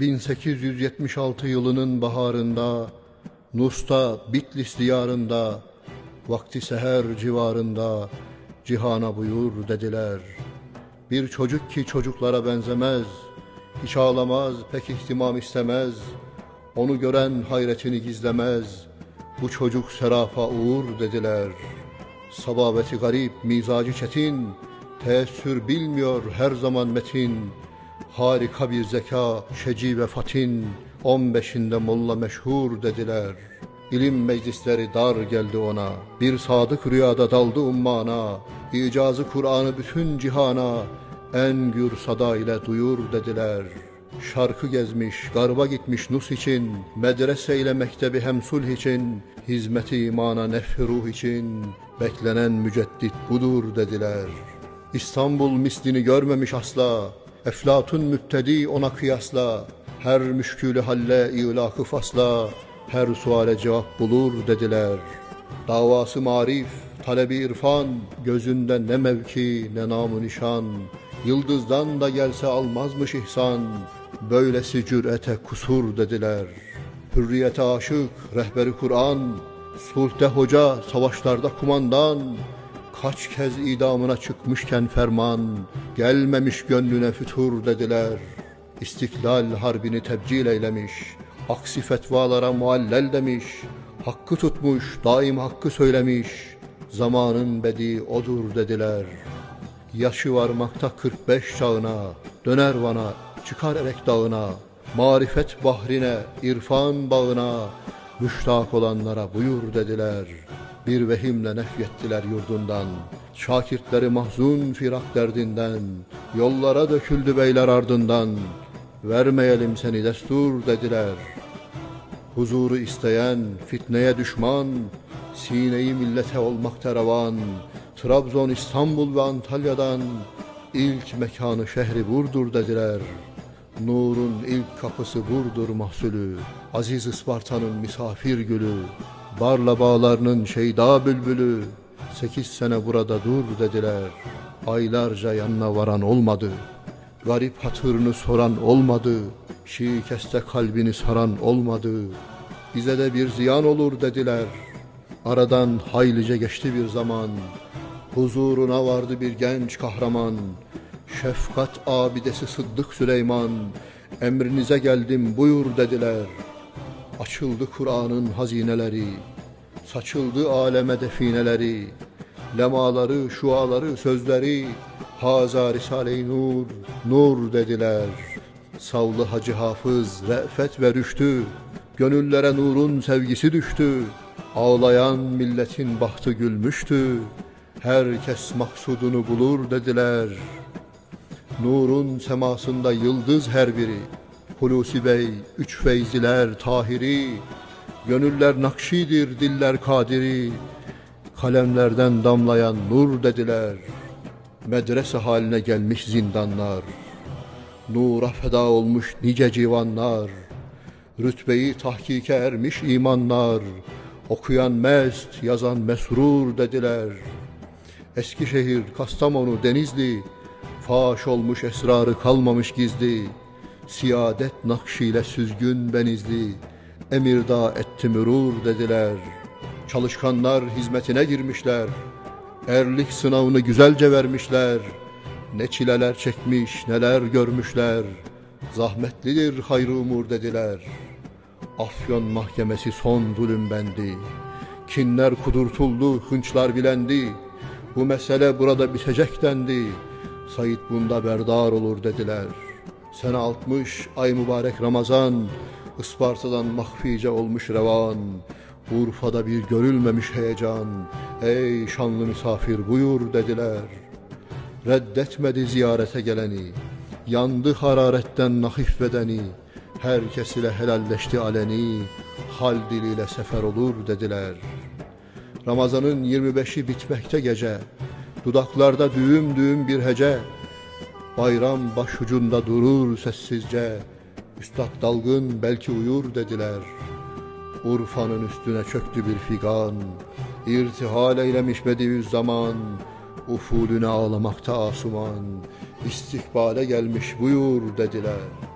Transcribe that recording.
1876 yılının baharında, Nus'ta Bitlis diyarında, vakti seher civarında, cihana buyur dediler. Bir çocuk ki çocuklara benzemez, hiç ağlamaz, pek ihtimam istemez, onu gören hayretini gizlemez, bu çocuk serafa uğur dediler. Sababeti garip, mizacı çetin, teessür bilmiyor her zaman metin, Harika bir zeka, şeci ve fatin, 15'inde molla meşhur dediler. İlim meclisleri dar geldi ona, bir sadık rüyada daldı ummana, icazı Kur'an'ı bütün cihana, en gür sada ile duyur dediler. Şarkı gezmiş, garba gitmiş nus için, medrese ile mektebi hem sulh için, hizmeti imana nefhi ruh için, beklenen müceddit budur dediler. İstanbul mislini görmemiş asla, Eflatun müptedi ona kıyasla, her müşkülü halle ilakı fasla, her suale cevap bulur dediler. Davası marif, talebi irfan, gözünde ne mevki ne namı nişan, yıldızdan da gelse almazmış ihsan, böylesi cürete kusur dediler. Hürriyete aşık, rehberi Kur'an, sulhte hoca, savaşlarda kumandan, Kaç kez idamına çıkmışken ferman, gelmemiş gönlüne fütur dediler. İstiklal harbini tebcil eylemiş, aksi fetvalara muallel demiş, hakkı tutmuş, daim hakkı söylemiş, zamanın bedi odur dediler. Yaşı varmakta 45 çağına, döner vana, çıkar erek dağına, marifet bahrine, irfan bağına, müştak olanlara buyur dediler. Bir vehimle nefyettiler yurdundan, şakirtleri mahzun firak derdinden, yollara döküldü beyler ardından, vermeyelim seni destur dediler. Huzuru isteyen, fitneye düşman, sineyi millete olmak revan, Trabzon, İstanbul ve Antalya'dan ilk mekanı şehri Burdur dediler. Nur'un ilk kapısı Burdur mahsulü, Aziz Isparta'nın misafir gülü, Barla bağlarının şeyda bülbülü, Sekiz sene burada dur dediler. Aylarca yanına varan olmadı. Garip hatırını soran olmadı. Şikeste kalbini saran olmadı. Bize de bir ziyan olur dediler. Aradan haylice geçti bir zaman. Huzuruna vardı bir genç kahraman. Şefkat abidesi Sıddık Süleyman. Emrinize geldim buyur dediler. Açıldı Kur'an'ın hazineleri. Saçıldı aleme defineleri. Lemaları, şuaları, sözleri. Haza Risale-i Nur, nur dediler. Savlı Hacı Hafız, re'fet ve rüştü. Gönüllere nurun sevgisi düştü. Ağlayan milletin bahtı gülmüştü. Herkes maksudunu bulur dediler. Nurun semasında yıldız her biri. Hulusi Bey, üç feyziler, tahiri, Gönüller nakşidir, diller kadiri, Kalemlerden damlayan nur dediler. Medrese haline gelmiş zindanlar, Nura feda olmuş nice civanlar, Rütbeyi tahkike ermiş imanlar, Okuyan mest, yazan mesrur dediler. Eskişehir, Kastamonu, Denizli, Faş olmuş esrarı kalmamış gizli, Siyadet nakşiyle süzgün benizli, Emirdağ etti mürur dediler. Çalışkanlar hizmetine girmişler. Erlik sınavını güzelce vermişler. Ne çileler çekmiş, neler görmüşler. Zahmetlidir hayrı umur dediler. Afyon mahkemesi son zulüm bendi. Kinler kudurtuldu, hınçlar bilendi. Bu mesele burada bitecek dendi. Said bunda berdar olur dediler. Sene 60 ay mübarek Ramazan. Isparta'dan mahfice olmuş revan. Urfa'da bir görülmemiş heyecan. Ey şanlı misafir buyur dediler. Reddetmedi ziyarete geleni. Yandı hararetten nahif bedeni. Herkes ile helalleşti aleni. Hal diliyle sefer olur dediler. Ramazanın 25'i bitmekte gece. Dudaklarda düğüm düğüm bir hece Bayram başucunda durur sessizce. Üstad dalgın belki uyur dediler. Urfa'nın üstüne çöktü bir figan. İrtihal eylemiş Bediüzzaman. Ufulüne ağlamakta asuman. İstikbale gelmiş buyur dediler